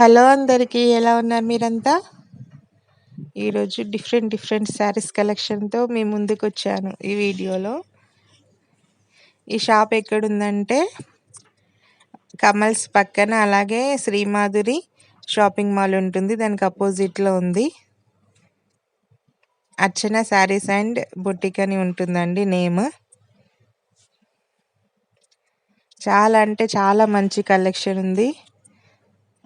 Hello అందరికీ ఎలా ఉన్నారు మీరంతా? ఈరోజు డిఫరెంట్ డిఫరెంట్ శారీస్ కలెక్షన్తో మీ ముందుకు వచ్చాను ఈ వీడియోలో. ఈ షాప్ ఎక్కడుందంటే కమల్స్ పక్కన అలాగే శ్రీమాధురి షాపింగ్ మాల్ ఉంటుంది. దానికి అపోజిట్లో ఉంది. అర్చన శారీస్ అండ్ బొటిక్ అని ఉంటుందండి నేమ్. చాలా అంటే చాలా మంచి కలెక్షన్ ఉంది.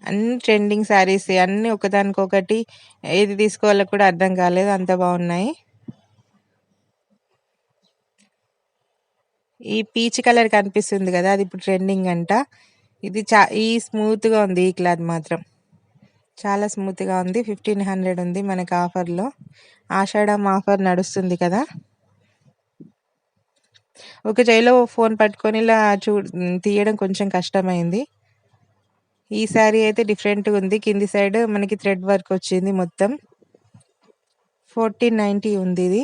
అన్ని ట్రెండింగ్ శారీస్ అన్నీ ఒకదానికొకటి ఏది తీసుకోవాలో కూడా అర్థం కాలేదు. అంత బాగున్నాయి. ఈ పీచ్ కలర్ కనిపిస్తుంది కదా అది ఇప్పుడు ట్రెండింగ్ అంట. ఇది చా ఈ స్మూత్గా ఉంది ఈ క్లాత్ మాత్రం. చాలా స్మూత్గా ఉంది. ఫిఫ్టీన్ హండ్రెడ్ ఉంది మనకి ఆఫర్లో. ఆషాఢం ఆఫర్ నడుస్తుంది కదా. ఒక చేయిలో ఫోన్ పట్టుకొని ఇలా చూ తీయడం కొంచెం కష్టమైంది. ఈ శారీ అయితే డిఫరెంట్గా ఉంది. కింది సైడ్ మనకి థ్రెడ్ వర్క్ వచ్చింది మొత్తం. ఫోర్టీన్ నైంటీ ఉంది ఇది.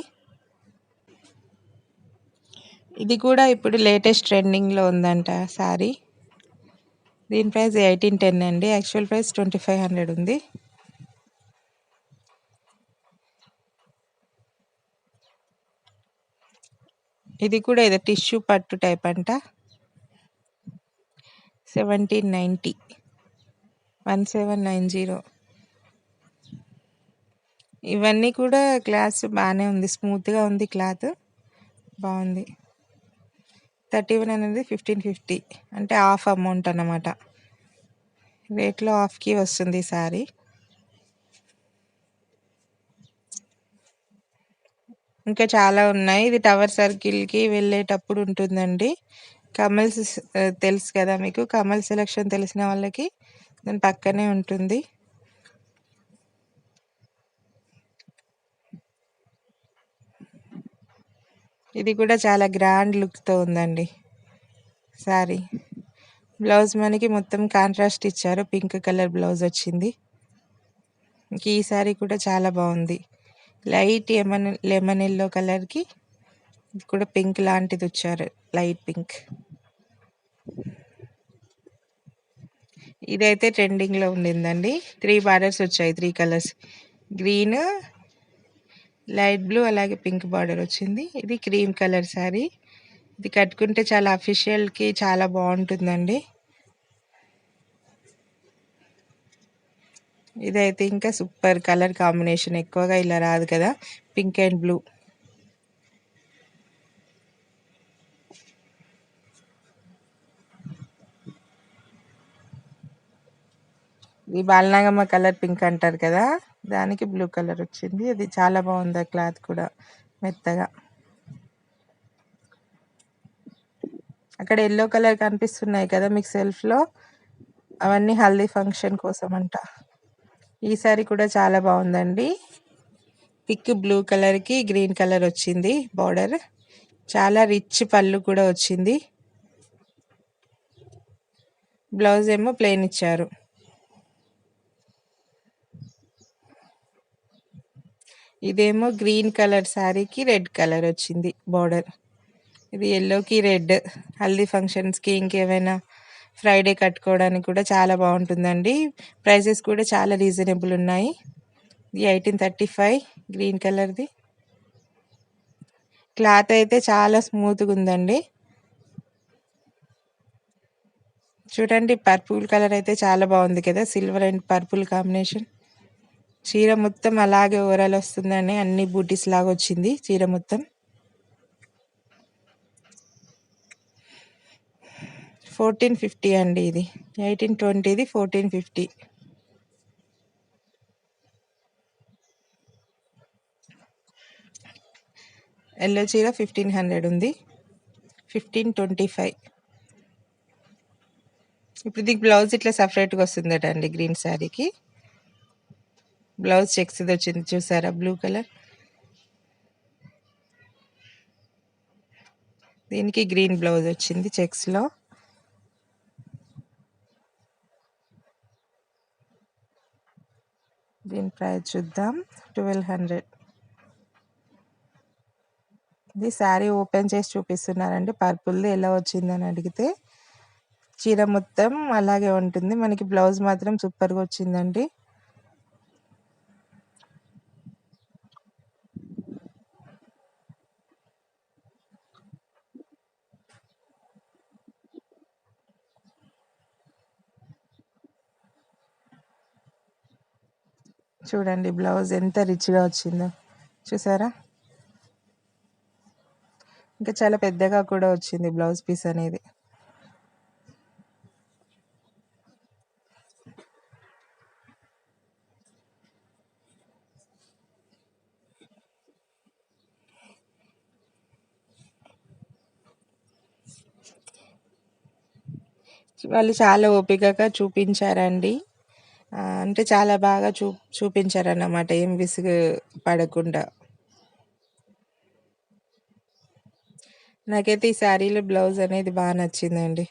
ఇది కూడా ఇప్పుడు లేటెస్ట్ ట్రెండింగ్లో ఉందంట శారీ. దీని ప్రైస్ ఎయిటీన్ టెన్ అండి. Actual price twenty five hundred ఉంది. ఇది కూడా ఏదో టిష్యూ పట్టు టైప్ అంట. Seventeen ninety one seven nine zero. ఇవన్నీ కూడా క్లాత్ బాగానే ఉంది. స్మూత్గా ఉంది క్లాత్. బాగుంది. థర్టీ వన్ అనేది ఫిఫ్టీన్ ఫిఫ్టీ. అంటే హాఫ్ అమౌంట్ అన్నమాట. రేట్లో హాఫ్కి వస్తుంది సారీ. ఇంకా చాలా ఉన్నాయి. ఇది టవర్ సర్కిల్కి వెళ్ళేటప్పుడు ఉంటుందండి. కమల్స్ తెలుసు కదా మీకు? కమల్ సెలక్షన్ తెలిసిన వాళ్ళకి దాని పక్కనే ఉంటుంది. ఇది కూడా చాలా గ్రాండ్ లుక్తో ఉందండి. సారీ బ్లౌజ్ మనకి మొత్తం కాంట్రాస్ట్ ఇచ్చారు. పింక్ కలర్ బ్లౌజ్ వచ్చింది. ఈ సారీ కూడా చాలా బాగుంది. లైట్ లెమన్ లెమన్ ఎల్లో కలర్కి ఇది కూడా పింక్ లాంటిది వచ్చారు. లైట్ పింక్ ఇదైతే ట్రెండింగ్లో ఉండిందండి. త్రీ బార్డర్స్ వచ్చాయి three colours. Green light blue అలాగే పింక్ బార్డర్ వచ్చింది. ఇది క్రీమ్ కలర్ శారీ ఇది కట్టుకుంటే చాలా అఫీషియల్కి చాలా బాగుంటుందండి. ఇదైతే ఇంకా సూపర్ కలర్ కాంబినేషన్. ఎక్కువగా ఇలా రాదు కదా. Pink and blue. ఈ బాలనాగమ్మ కలర్ పింక్ అంటారు కదా దానికి బ్లూ కలర్ వచ్చింది. అది చాలా బాగుంది ఆ క్లాత్ కూడా మెత్తగా. అక్కడ ఎల్లో కలర్ కనిపిస్తున్నాయి కదా మీకు సెల్ఫ్లో అవన్నీ హల్దీ ఫంక్షన్ కోసం అంట ఈ సారీ కూడా చాలా బాగుందండి. థిక్ బ్లూ కలర్కి గ్రీన్ కలర్ వచ్చింది బార్డర్. చాలా రిచ్ పళ్ళు కూడా వచ్చింది. బ్లౌజ్ ఏమో ప్లెయిన్ ఇచ్చారు. ఇదేమో గ్రీన్ కలర్ శారీకి రెడ్ కలర్ వచ్చింది బార్డర్. ఇది ఎల్లోకి రెడ్. హల్దీ ఫంక్షన్స్కి ఇంకేమైనా ఫ్రైడే కట్టుకోవడానికి కూడా చాలా బాగుంటుందండి. ప్రైజెస్ కూడా చాలా రీజనబుల్ ఉన్నాయి. ఇది ఎయిటీన్ థర్టీ ఫైవ్ గ్రీన్ కలర్ది. క్లాత్ అయితే చాలా స్మూత్గా ఉందండి. చూడండి పర్పుల్ కలర్ అయితే చాలా బాగుంది కదా సిల్వర్ అండ్ పర్పుల్ కాంబినేషన్. చీర మొత్తం అలాగే ఓవరాల్ వస్తుందని అన్ని బూటీస్ లాగా వచ్చింది చీర మొత్తం. ఫోర్టీన్ ఫిఫ్టీ అండి ఇది. ఎయిటీన్ ట్వంటీది ఫోర్టీన్ ఫిఫ్టీ ఎల్లో చీర ఫిఫ్టీన్ హండ్రెడ్ ఉంది. ఫిఫ్టీన్ ట్వంటీ ఫైవ్ ఇప్పుడు దీనికి బ్లౌజ్ ఇట్లా సపరేట్గా వస్తుందట అండి గ్రీన్ శారీకి బ్లౌజ్ చెక్స్ వచ్చింది చూసారా? Blue colour. దీనికి గ్రీన్ బ్లౌజ్ వచ్చింది చెక్స్లో. దీని ప్రైస్ చూద్దాం. Twelve hundred. ఇది శారీ ఓపెన్ చేసి చూపిస్తున్నారండి. పర్పుల్ది ఎలా వచ్చిందని అడిగితే చీర మొత్తం అలాగే ఉంటుంది. మనకి బ్లౌజ్ మాత్రం సూపర్గా వచ్చిందండి. చూడండి బ్లౌజ్ ఎంత రిచ్గా వచ్చిందో. చూసారా? ఇంకా చాలా పెద్దగా కూడా వచ్చింది బ్లౌజ్ పీస్ అనేది. వాళ్ళు చాలా ఓపికగా చూపించారండి. అంటే చాలా బాగా చూ చూపించారన్నమాట. ఏం విసుగు పడకుండా. నాకైతే ఈ శారీలో బ్లౌజ్ అనేది బాగా నచ్చిందండి.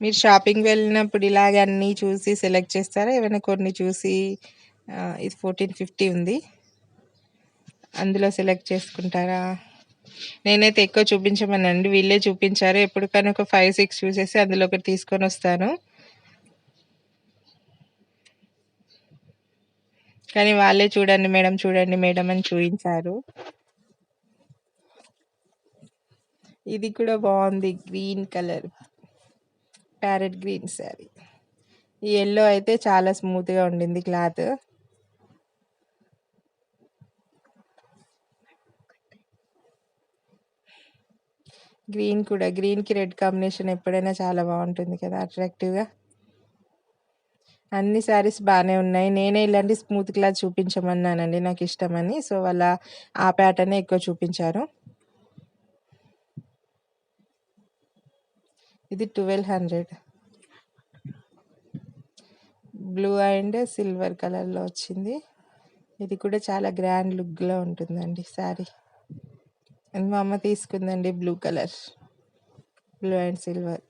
మీరు షాపింగ్ వెళ్ళినప్పుడు ఇలాగ అన్నీ చూసి సెలెక్ట్ చేస్తారా? ఏమైనా కొన్ని చూసి ఇది ఫోర్టీన్ ఫిఫ్టీ ఉంది. అందులో సెలెక్ట్ చేసుకుంటారా? నేనైతే ఎక్కువ చూపించమనండి. వీళ్ళే చూపించారు. ఎప్పుడు కానీ ఒక ఫైవ్ సిక్స్ చూసేసి అందులో ఒకటి తీసుకొని వస్తాను. కానీ వాళ్ళే చూడండి మేడం చూడండి మేడం అని చూపించారు ఇది కూడా బాగుంది. Green colour. Parrot green sari. ఈ ఎల్లో అయితే చాలా స్మూత్గా ఉండింది క్లాత్. గ్రీన్ కూడా గ్రీన్కి రెడ్ కాంబినేషన్ ఎప్పుడైనా చాలా బాగుంటుంది కదా అట్రాక్టివ్గా. అన్ని శారీస్ బాగానే ఉన్నాయి. నేనే ఇలాంటి స్మూత్ క్లాత్ చూపించమన్నానండి నాకు ఇష్టమని. సో వాళ్ళ ఆ ప్యాటర్నే ఎక్కువ చూపించారు. ఇది twelve hundred. Blue and silver కలర్లో వచ్చింది. ఇది కూడా చాలా గ్రాండ్ లుక్లో ఉంటుందండి శారీ. మా అమ్మ తీసుకుందండి blue colour. Blue and silver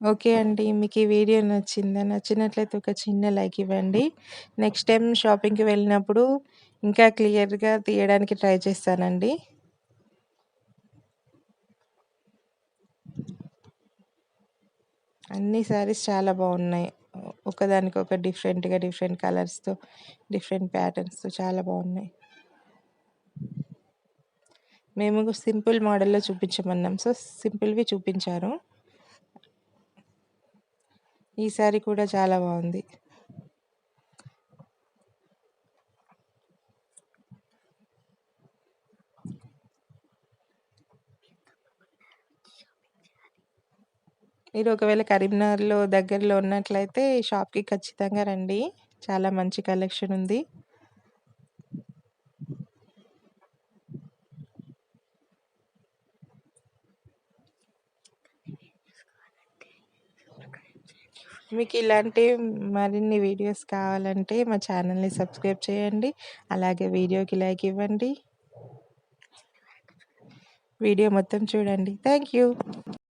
okay అండి మీకు ఈ వీడియో నచ్చిందా? నచ్చినట్లయితే ఒక చిన్న లైక్ ఇవ్వండి. నెక్స్ట్ టైం షాపింగ్కి వెళ్ళినప్పుడు ఇంకా క్లియర్గా తీయడానికి ట్రై చేస్తానండి. అన్ని శారీస్ చాలా బాగున్నాయి. ఒకదానికి ఒక డిఫరెంట్గా డిఫరెంట్ కలర్స్తో డిఫరెంట్ ప్యాటర్న్స్తో చాలా బాగున్నాయి. మేము సింపుల్ మోడల్లో చూపించమన్నాం. సో సింపుల్వి చూపించారు. ఈ శారీ కూడా చాలా బాగుంది. మీరు ఒకవేళ కరీంనగర్లో దగ్గరలో ఉన్నట్లయితే షాప్కి ఖచ్చితంగా రండి. చాలా మంచి కలెక్షన్ ఉంది. మీకు ఇలాంటి మరిన్ని వీడియోస్ కావాలంటే మా ఛానల్ని సబ్స్క్రైబ్ చేయండి. అలాగే వీడియోకి లైక్ ఇవ్వండి. వీడియో మొత్తం చూడండి. Thank you